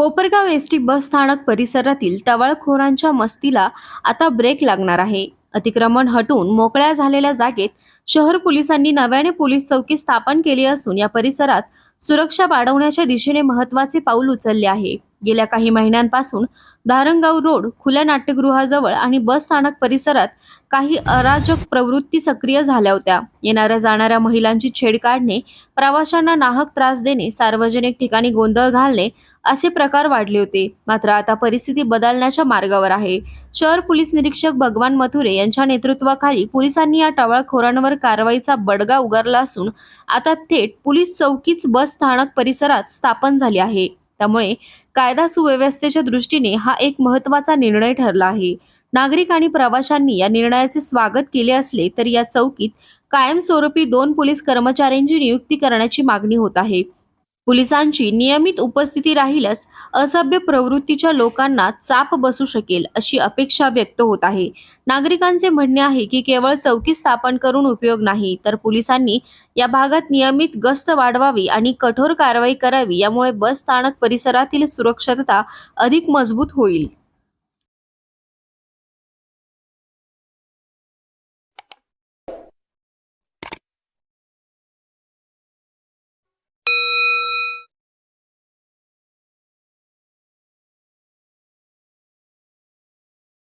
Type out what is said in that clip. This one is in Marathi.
कोपरगाव एस टी बस स्थानक परिसरातील टवाळखोरांच्या मस्तीला आता ब्रेक लागणार आहे. अतिक्रमण हटून मोकळ्या झालेल्या जागेत शहर पोलिसांनी नव्याने पोलीस चौकी स्थापन केली असून या परिसरात सुरक्षा वाढवण्याच्या दिशेने महत्त्वाचे पाऊल उचलले आहे. गेल्या काही महिन्यांपासून धारणगाव रोड खुल्या नाट्यगृहाजवळ आणि बस स्थानक परिसरात काही अराजक प्रवृत्ती सक्रिय झाल्या होत्या. येणाऱ्या जाणाऱ्या महिलांची छेड काढणे प्रवाशांना नाहक त्रास देणे सार्वजनिक ठिकाणी गोंधळ घालणे असे प्रकार वाढले होते. मात्र आता परिस्थिती बदलण्याच्या मार्गावर आहे. शहर पोलीस निरीक्षक भगवान मथुरे यांच्या नेतृत्वाखाली पोलिसांनी या टवाळखोरांवर कारवाईचा बडगा उगारला असून आता थेट पोलीस चौकीच बस स्थानक परिसरात स्थापन झाली आहे. त्यामुळे कायदा सुव्यवस्थेच्या दृष्टीने हा एक महत्त्वाचा निर्णय ठरला आहे. नागरिक आणि प्रवाशांनी या निर्णयाचे स्वागत केले असले तरी या चौकीत कायमस्वरूपी दोन पोलीस कर्मचाऱ्यांची नियुक्ती करण्याची मागणी होत आहे. पोलिसांची नियमित उपस्थिती राहिल्यास असभ्य प्रवृत्तीच्या लोकांना चाप बसू शकेल अशी अपेक्षा व्यक्त होत आहे. नागरिकांचे म्हणणे आहे की केवळ चौकी स्थापन करून उपयोग नाही तर पोलिसांनी या भागात नियमित गस्त वाढवावी आणि कठोर कारवाई करावी यामुळे बस स्थानक परिसरातील सुरक्षितता अधिक मजबूत होईल.